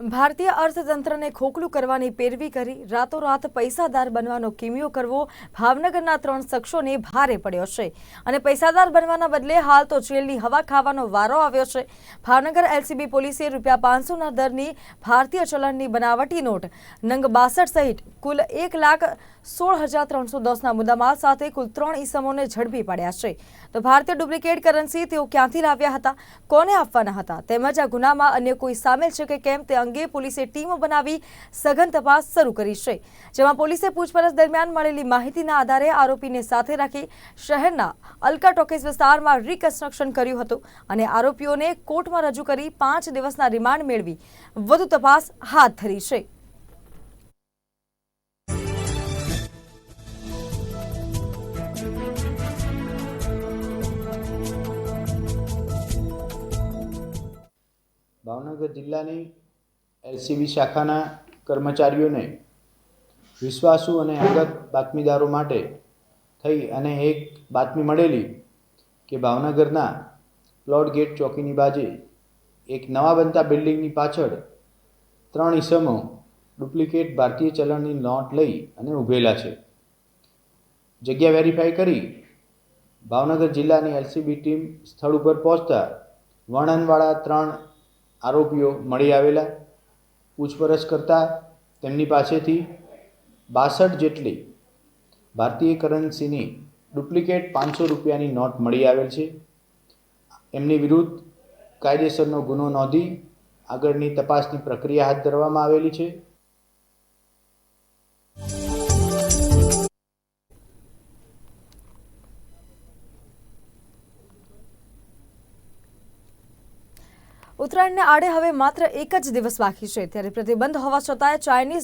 ભારતીય અર્થતંત્રને ખોખલું કરવાની પેરવી કરી, રાતોરાત પૈસાદાર બનવાનો કિમિયો કરવો ભાવનગરના ત્રણ શખ્સોને ભારે પડ્યો છે. અને પૈસાદાર બનવાના બદલે હાલ તો જેલની હવા ખાવાનો વારો આવ્યો છે. ભાવનગર એલસીબી પોલીસે રૂપિયા પાંચસોના દરની ભારતીય ચલણની બનાવટી નોટ, નંગ બાસઠ સહિત કુલ એક લાખ સોળ હજાર ત્રણસો દસના મુદ્દામાલ સાથે કુલ ત્રણ ઈસમોને ઝડપી પાડ્યા છે. તો ભારતીય ડુપ્લિકેટ કરન્સી તેઓ ક્યાંથી લાવ્યા હતા? કોને આપવાના હતા? તેમજ આ ગુનામાં અન્ય કોઈ સામેલ છે કે કેમ? તે અંગે પોલીસે ટીમો બનાવી સઘન તપાસ શરૂ કરી છે. જેમાં પોલીસે પૂછપરછ દરમિયાન મળેલી માહિતીના આધારે આરોપીને સાથે રાખી શહેરના અલ્કા ટોકીઝ વિસ્તારમાં રિકન્સ્ટ્રક્શન કર્યું હતું અને આરોપીઓને કોર્ટમાં રજૂ કરી પાંચ દિવસના રિમાન્ડ મેળવી વધુ તપાસ હાથ ધરી છે. ભાવનગર જિલ્લાની એલસીબી શાખાના કર્મચારીઓને વિશ્વાસુ અને અંગત બાતમીદારો માટે થઈ અને એક બાતમી મળેલી કે ભાવનગરના પ્લોટ ગેટ ચોકીની બાજે એક નવા બનતા બિલ્ડિંગની પાછળ ત્રણ ઈસમો ડુપ્લિકેટ ભારતીય ચલણની નોટ લઈ અને ઊભેલા છે. જગ્યા વેરીફાઈ કરી ભાવનગર જિલ્લાની એલસીબી ટીમ સ્થળ ઉપર પહોંચતા વર્ણનવાળા ત્રણ આરોપીઓ મળી આવેલા, પૂછપરછ કરતાં તેમની પાસેથી બાસઠ જેટલી ભારતીય કરન્સીની ડુપ્લિકેટ પાંચસો રૂપિયાની નોટ મળી આવેલ છે. એમની વિરુદ્ધ કાયદેસરનો ગુનો નોંધી આગળની તપાસની પ્રક્રિયા હાથ ધરવામાં આવેલી છે. ઉત્તરાયણને આડે હવે માત્ર એક જ દિવસ બાકી છે. ત્યારે પ્રતિબંધ હોવા છતાંય ચાઇનીઝ